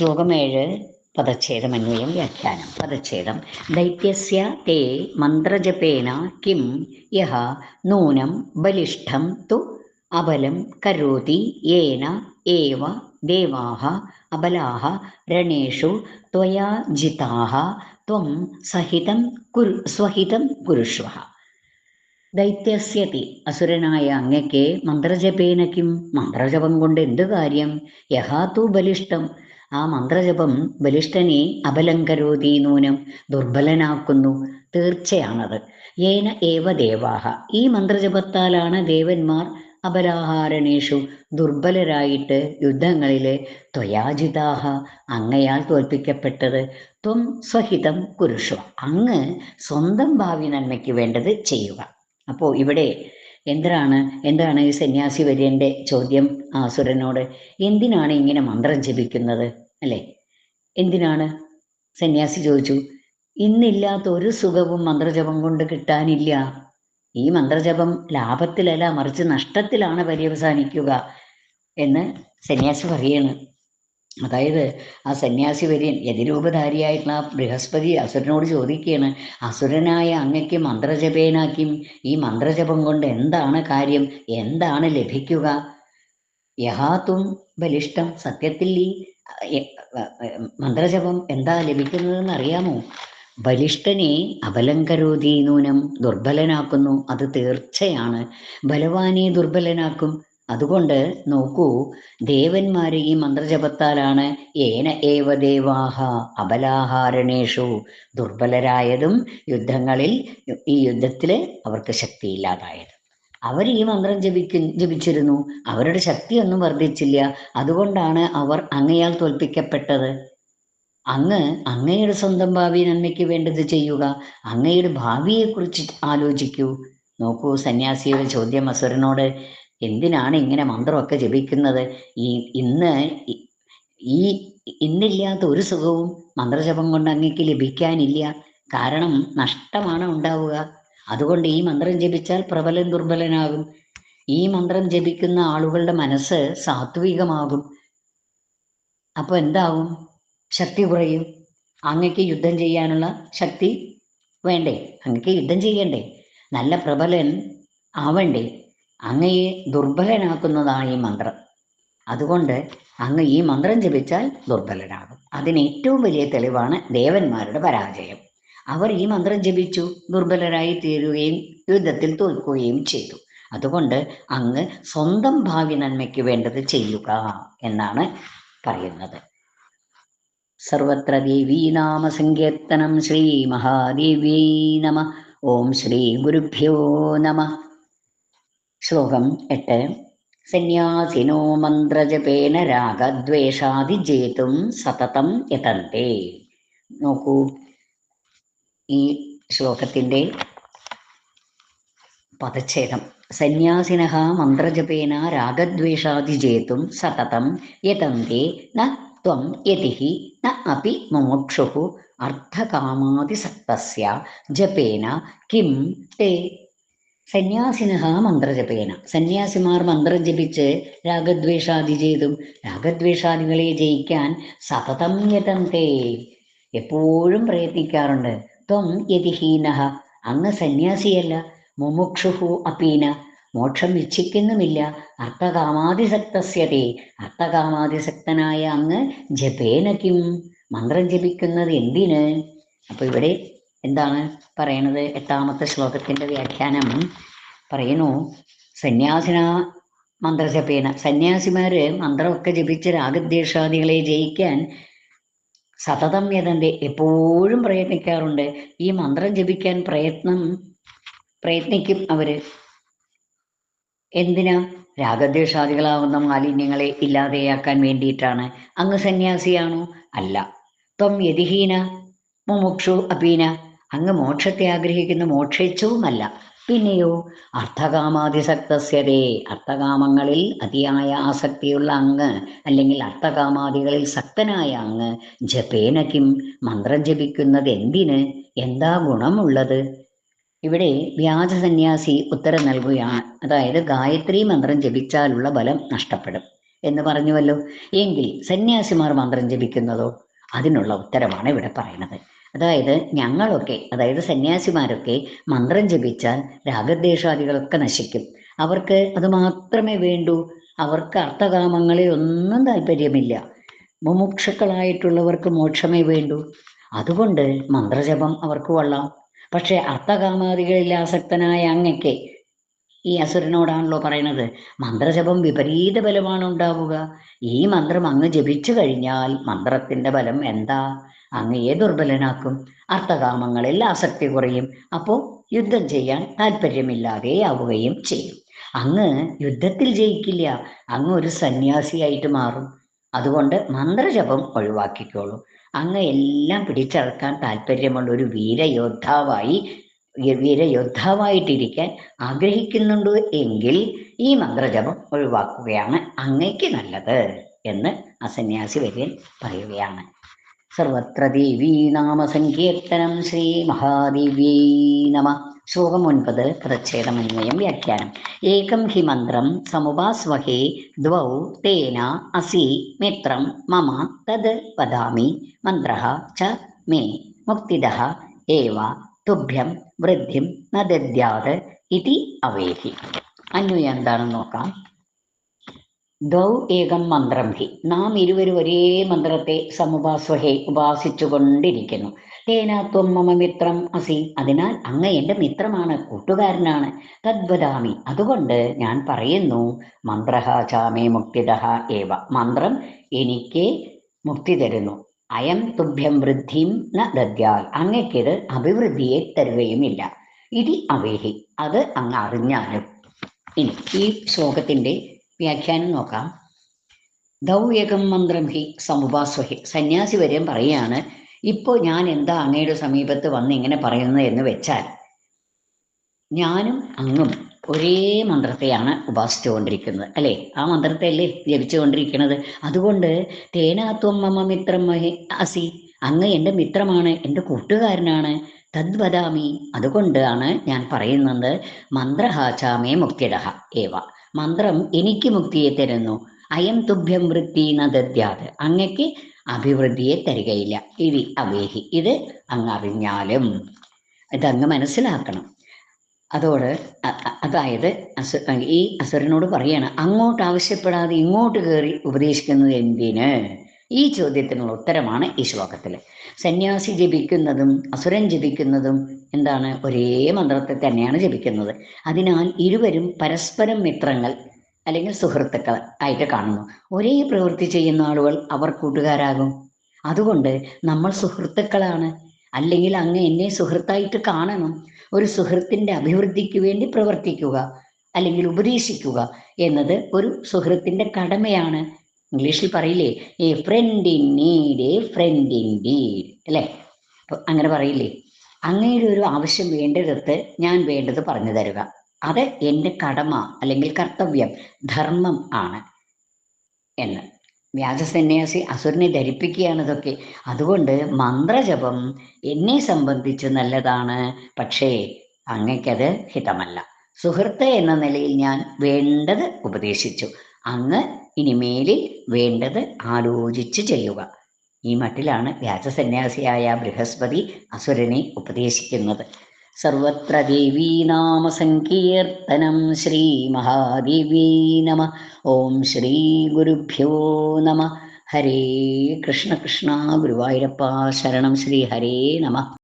ശ്ലോകം ഏഴ് പദച്ഛേദം അന്വയം വ്യാഖ്യാനം. പദച്ഛേദം. ദൈത്യസ്യ തേ മന്ത്രജപേന കിം യഹ നൂനം ബലിഷ്ഠം തു അബലം കരോതി യേന ഏവ ദേവാഹ അബലാഹ രണേഷു ത്വയാ ജിതാഹ ത്വം സഹിതം കുരു സ്വഹിതം കുരുഷ്വ ദൈത്യസ്യതി അസുരനായ അങ്ങയ്ക്ക് മന്ത്രജപേനക്കും മന്ത്രജപം കൊണ്ട് എന്ത് കാര്യം? യഹാ തു ബലിഷ്ഠം ആ മന്ത്രജപം ബലിഷ്ഠനെ അബലങ്കരോതി നൂനം ദുർബലനാക്കുന്നു. തീർച്ചയാണത്. ഏന ഏവ ദേവാഹ. ഈ മന്ത്രജപത്താലാണ് ദേവന്മാർ അപരാഹാരണേഷു ദുർബലരായിട്ട് യുദ്ധങ്ങളിലെ ത്വയാജിതാഹ അങ്ങയാൽ തോൽപ്പിക്കപ്പെട്ടത്. ത്വം സ്വഹിതം കുരുഷ. അങ്ങ് സ്വന്തം ഭാവി നന്മയ്ക്ക് വേണ്ടത് ചെയ്യുക. അപ്പോൾ ഇവിടെ എന്താണ് എന്താണ് ഈ സന്യാസി വര്യന്റെ ചോദ്യം ആസുരനോട്? എന്തിനാണ് ഇങ്ങനെ മന്ത്രം ജപിക്കുന്നത്? അല്ലെ? എന്തിനാണ്? സന്യാസി ചോദിച്ചു. ഇന്നില്ലാത്ത ഒരു സുഖവും മന്ത്രജപം കൊണ്ട് കിട്ടാനില്ല. ഈ മന്ത്രജപം ലാഭത്തിലല്ല മറിച്ച് നഷ്ടത്തിലാണ് പര്യവസാനിക്കുക എന്ന് സന്യാസി പറയാണ്. അതായത് ആ സന്യാസി വര്യൻ യതിരൂപധാരിയായിട്ടുള്ള ആ ബൃഹസ്പതി അസുരനോട് ചോദിക്കുകയാണ് അസുരനായ അങ്ങയ്ക്ക് മന്ത്രജപേനാക്കിയും ഈ മന്ത്രജപം കൊണ്ട് എന്താണ് കാര്യം? എന്താണ് ലഭിക്കുക? യഹാത്തും ബലിഷ്ടം സത്യത്തിൽ ഈ മന്ത്രജപം എന്താ ലഭിക്കുന്നതെന്ന് അറിയാമോ? ബലിഷ്ഠനെ അബലങ്കരോധീനൂനം ദുർബലനാക്കുന്നു അത് തീർച്ചയാണ്. ബലവാനെ ദുർബലനാക്കും അതുകൊണ്ട് നോക്കൂ ദേവന്മാര് ഈ മന്ത്രജപത്താലാണ് ഏന ഏവ ദേവാഹ അബലാഹാരണേഷു. ദുർബലരായതും യുദ്ധങ്ങളിൽ ഈ യുദ്ധത്തിൽ അവർക്ക് ശക്തിയില്ലാതായത്. അവർ ഈ മന്ത്രം ജപിക്കു ജപിച്ചിരുന്നു. അവരുടെ ശക്തിയൊന്നും വർദ്ധിച്ചില്ല. അതുകൊണ്ടാണ് അവർ അങ്ങയാൽ തോൽപ്പിക്കപ്പെട്ടത്. അങ്ങ് അങ്ങയുടെ സ്വന്തം ഭാവി നന്മയ്ക്ക് വേണ്ടത് ചെയ്യുക. അങ്ങയുടെ ഭാവിയെക്കുറിച്ച് ആലോചിക്കൂ. നോക്കൂ സന്യാസിയുടെ ചോദ്യം അസുരനോട് എന്തിനാണ് ഇങ്ങനെ മന്ത്രമൊക്കെ ജപിക്കുന്നത്? ഈ ഇന്ന് ഈ ഇന്നില്ലാത്ത ഒരു സുഖവും മന്ത്രജപം കൊണ്ട് അങ്ങക്ക് ലഭിക്കാനില്ല. കാരണം നഷ്ടമാണ് ഉണ്ടാവുക. അതുകൊണ്ട് ഈ മന്ത്രം ജപിച്ചാൽ പ്രബലൻ ദുർബലനാകും. ഈ മന്ത്രം ജപിക്കുന്ന ആളുകളുടെ മനസ്സ് സാത്വികമാകും. അപ്പൊ എന്താവും? ശക്തി കുറയും. അങ്ങക്ക് യുദ്ധം ചെയ്യാനുള്ള ശക്തി വേണ്ടേ? അങ്ങക്ക് യുദ്ധം ചെയ്യണ്ടേ? നല്ല പ്രബലൻ ആവണ്ടേ? അങ്ങയെ ദുർബലനാക്കുന്നതാണ് ഈ മന്ത്രം. അതുകൊണ്ട് അങ്ങ് ഈ മന്ത്രം ജപിച്ചാൽ ദുർബലരാകും അതിന് ഏറ്റവും വലിയ തെളിവാണ് ദേവന്മാരുടെ പരാജയം. അവർ ഈ മന്ത്രം ജപിച്ചു ദുർബലരായി തീരുകയും യുദ്ധത്തിൽ തോൽക്കുകയും ചെയ്തു. അതുകൊണ്ട് അങ്ങ് സ്വന്തം ഭാവി നന്മയ്ക്ക് വേണ്ടത് ചെയ്യുക എന്നാണ് പറയുന്നത്. സർവത്ര ദേവീനാമ സങ്കീർത്തനം ശ്രീ മഹാദേവ്യൈ നമ. ഓം ശ്രീ ഗുരുഭ്യോ നമ. ശ്ലോകം എട്ട്. സന്യാസിനോ മന്ത്രജപേന രാഗദ്വേഷാദി ജേതും സതതം യതന്തെ. നോക്കൂ ഈ ശ്ലോകത്തിന്റെ പദച്ഛേദം. സന്യാസിന മന്ത്രജപേന രാഗദ്വേഷാദി ജേതും സതതം യതന്തെ. ന ത്വം യതിഹി ന അപി മുമുക്ഷുഃ അർത്ഥകാമാതിസക്തസ്യ ജപേന കിം തേ സന്യാസിന മന്ത്രജപേന. സന്യാസിമാർ മന്ത്രം ജപിച്ച് രാഗദ്വേഷാദി ചെയ്തും രാഗദ്വേഷാദികളെ ജയിക്കാൻ സതതം യതന്തേ എപ്പോഴും പ്രയത്നിക്കാറുണ്ട്. ത്വം യതിഹീനഹ അങ്ങ് സന്യാസിയല്ല. മുമുക്ഷുഹു അപീന. മോക്ഷം ഇച്ഛിക്കുന്നുമില്ല. അർത്ഥകാമാതിസക്തസ്യതേ അർത്ഥകാമാതിസക്തനായ അങ്ങ് ജപേന കിം? മന്ത്രം ജപിക്കുന്നത് എന്തിന്? അപ്പൊ ഇവിടെ എന്താണ് പറയണത്? എട്ടാമത്തെ ശ്ലോകത്തിന്റെ വ്യാഖ്യാനം പറയുന്നു. സന്യാസിന മന്ത്രജപേന. സന്യാസിമാര് മന്ത്രമൊക്കെ ജപിച്ച് രാഗദ്വേഷാദികളെ ജയിക്കാൻ സതതം യതന്റെ എപ്പോഴും പ്രയത്നിക്കാറുണ്ട്. ഈ മന്ത്രം ജപിക്കാൻ പ്രയത്നം പ്രയത്നിക്കും അവർ. എന്തിനാ? രാഗദ്വേഷാദികളാവുന്ന മാലിന്യങ്ങളെ ഇല്ലാതെയാക്കാൻ വേണ്ടിയിട്ടാണ്. അങ്ങ് സന്യാസിയാണോ? അല്ല. ത്വം യതിഹീന മുമുക്ഷു അപീന. അങ്ങ് മോക്ഷത്തെ ആഗ്രഹിക്കുന്ന മോക്ഷേച്ഛവുമല്ല. പിന്നെയോ അർത്ഥകാമാതിസക്തസ്യതേ അർത്ഥകാമങ്ങളിൽ അതിയായ ആസക്തിയുള്ള അങ്ങ് അല്ലെങ്കിൽ അർത്ഥകാമാദികളിൽ സക്തനായ അങ്ങ് ജപേന കിം മന്ത്രം ജപിക്കുന്നത് എന്തിന് എന്താ ഗുണമുള്ളത്? ഇവിടെ വ്യാജ സന്യാസി ഉത്തരം നൽകുകയാണ്. അതായത് ഗായത്രി മന്ത്രം ജപിച്ചാലുള്ള ബലം നഷ്ടപ്പെടും എന്ന് പറഞ്ഞുവല്ലോ. എങ്കിൽ സന്യാസിമാർ മന്ത്രം ജപിക്കുന്നതോ? അതിനുള്ള ഉത്തരമാണ് ഇവിടെ പറയുന്നത്. അതായത് ഞങ്ങളൊക്കെ അതായത് സന്യാസിമാരൊക്കെ മന്ത്രം ജപിച്ചാൽ രാഗദ്വേഷാദികളൊക്കെ നശിക്കും. അവർക്ക് അത് മാത്രമേ വേണ്ടൂ. അവർക്ക് അർത്ഥകാമങ്ങളെ ഒന്നും താല്പര്യമില്ല. മുമുക്ഷുക്കളായിട്ടുള്ളവർക്ക് മോക്ഷമേ വേണ്ടൂ. അതുകൊണ്ട് മന്ത്രജപം അവർക്ക് കൊള്ളാം. പക്ഷെ അർത്ഥകാമാദികളിൽ ആസക്തനായ അങ്ങക്ക് ഈ അസുരനോടാണല്ലോ പറയുന്നത് മന്ത്രജപം വിപരീത ബലമാണ് ഉണ്ടാവുക. ഈ മന്ത്രം അങ്ങ് ജപിച്ചു കഴിഞ്ഞാൽ മന്ത്രത്തിന്റെ ബലം എന്താ? അങ്ങയെ ദുർബലനാക്കും? അർത്ഥകാമങ്ങളിൽ ആസക്തി കുറയും. അപ്പോൾ യുദ്ധം ചെയ്യാൻ താല്പര്യമില്ലാതെയാവുകയും ചെയ്യും. അങ്ങ് യുദ്ധത്തിൽ ജയിക്കില്ല. അങ്ങ് ഒരു സന്യാസിയായിട്ട് മാറും. അതുകൊണ്ട് മന്ത്രജപം ഒഴിവാക്കിക്കോളൂ. അങ്ങ് എല്ലാം പിടിച്ചടക്കാൻ താല്പര്യമുള്ള ഒരു വീരയോദ്ധാവായി വീരയോദ്ധാവായിട്ടിരിക്കാൻ ആഗ്രഹിക്കുന്നുണ്ട് എങ്കിൽ ഈ മന്ത്രജപം ഒഴിവാക്കുകയാണ് അങ്ങയ്ക്ക് നല്ലത് എന്ന് ആ സന്യാസി വര്യൻ പറയുകയാണ്. സർവത്ര ദേവീ നാമസങ്കീർത്തനം ശ്രീ മഹാദേവ്യൈ നമ. ശ്ലോകം ഒൻപത് പ്രച്ഛേദമന്വയം വ്യാഖ്യാനം. ഏകം ഹി മന്ത്രം സമുപാസ്വഹേ ദ്വൗ തേന അസി മിത്രം മമ തത് വദാമി. മന്ത്ര ച മേ മുക്തിദ ഏവ തുഭ്യം വൃദ്ധിം ന ദദ്യാത് ഇതി അവേഹി അന്വയം എന്താണെന്ന് നോക്കാം. ദ്വൗ ഏകം മന്ത്രം ഹി. നാം ഇരുവരും ഒരേ മന്ത്രത്തെ സമുപാസ്വഹേ ഉപാസിച്ചു കൊണ്ടിരിക്കുന്നു തേനാത്വം മമ മിത്രം അസി. അതിനാൽ അങ്ങ് എന്റെ മിത്രമാണ് കൂട്ടുകാരനാണ്. തദ്വദാമി. അതുകൊണ്ട് ഞാൻ പറയുന്നു മന്ത്രഹ ചാമേ മുക്തിദ ഏവ. മന്ത്രം എനിക്ക് മുക്തി തരുന്നു. അയം തുഭ്യം വൃദ്ധിം ന ദദ്യാൽ. അങ്ങക്കിത് അഭിവൃദ്ധിയെ തരുകയുമില്ല. ഇതി അവേഹി. അത് അങ്ങ് അറിഞ്ഞാലും. ഇനി ഈ ശ്ലോകത്തിന്റെ വ്യാഖ്യാനം നോക്കാം. ദൗയകം മന്ത്രം ഹി സമുപാസ്വഹി സന്യാസി വരെയും പറയാണ് ഇപ്പോൾ ഞാൻ എന്താ അങ്ങയുടെ സമീപത്ത് വന്ന് ഇങ്ങനെ പറയുന്നത് എന്ന് വെച്ചാൽ ഞാനും അങ്ങും ഒരേ മന്ത്രത്തെയാണ് ഉപാസിച്ചുകൊണ്ടിരിക്കുന്നത്. അല്ലേ? ആ മന്ത്രത്തെ അല്ലേ ജപിച്ചുകൊണ്ടിരിക്കുന്നത് അതുകൊണ്ട് തേനാത്വം മമ മിത്രം അസി. അങ്ങ് എന്റെ മിത്രമാണ് എന്റെ കൂട്ടുകാരനാണ്. തദ്വദാമി അതുകൊണ്ടാണ് ഞാൻ പറയുന്നത് മന്ത്രഹാചാമേ മുക്തിടഹ ഏവ. മന്ത്രം എനിക്ക് മുക്തിയെ തരുന്നു. അയം തുഭ്യം വൃത്തി നദത്യാത് അങ്ങക്ക് അഭിവൃദ്ധിയെ തരികയില്ല. ഇതി അവേഹി. ഇത് അങ്ങ് അറിഞ്ഞാലും ഇതങ്ങ് മനസ്സിലാക്കണം. അതോട് അതായത് അസു ഈ അസുരനോട് പറയാണ് അങ്ങോട്ട് ആവശ്യപ്പെടാതെ ഇങ്ങോട്ട് കയറി ഉപദേശിക്കുന്നത് എന്തിന്? ഈ ചോദ്യത്തിനുള്ള ഉത്തരമാണ് ഈ ശ്ലോകത്തിൽ സന്യാസി ജപിക്കുന്നതും അസുരൻ ജപിക്കുന്നതും എന്താണ്? ഒരേ മന്ത്രത്തെ തന്നെയാണ് ജപിക്കുന്നത്. അതിനാൽ ഇരുവരും പരസ്പരം മിത്രങ്ങൾ അല്ലെങ്കിൽ സുഹൃത്തുക്കൾ ആയിട്ട് കാണുന്നു. ഒരേ പ്രവൃത്തി ചെയ്യുന്ന ആളുകൾ അവർ കൂട്ടുകാരാകും. അതുകൊണ്ട് നമ്മൾ സുഹൃത്തുക്കളാണ്. അല്ലെങ്കിൽ അങ്ങ് എന്നെ സുഹൃത്തായിട്ട് കാണണം. ഒരു സുഹൃത്തിന്റെ അഭിവൃദ്ധിക്ക് വേണ്ടി പ്രവർത്തിക്കുക അല്ലെങ്കിൽ ഉപദേശിക്കുക എന്നത് ഒരു സുഹൃത്തിന്റെ കടമയാണ്. ഇംഗ്ലീഷിൽ പറയില്ലേ? A friend in need a friend in deed അല്ലേ അങ്ങനെ പറയില്ലേ? അങ്ങയുടെ ഒരു ആവശ്യം വേണ്ടിടത്ത് ഞാൻ വേണ്ടത് പറഞ്ഞു തരുക. അത് എന്റെ കടമ അല്ലെങ്കിൽ കർത്തവ്യം ധർമ്മം ആണ് എന്ന്. വ്യാജസന്യാസി അസുരനെ ധരിപ്പിക്കുകയാണ് ഇതൊക്കെ. അതുകൊണ്ട് മന്ത്രജപം എന്നെ സംബന്ധിച്ച് നല്ലതാണ്. പക്ഷേ അങ്ങയ്ക്കത് ഹിതമല്ല. സുഹൃത്ത് എന്ന നിലയിൽ ഞാൻ വേണ്ടത് ഉപദേശിച്ചു. അങ്ങ് ഇനി മേലിൽ വേണ്ടത് ആലോചിച്ച് ചെയ്യുക. ഈ മട്ടിലാണ് വ്യാജസന്യാസിയായ ബൃഹസ്പതി അസുരനെ ഉപദേശിക്കുന്നത്. സർവത്ര ദേവീനാമ സങ്കീർത്തനം ശ്രീ മഹാദേവീ നമ. ഓം ശ്രീ ഗുരുഭ്യോ നമ. ഹരേ കൃഷ്ണ കൃഷ്ണ ഗുരുവായൂരപ്പ ശരണം ശ്രീ ഹരേ നമ.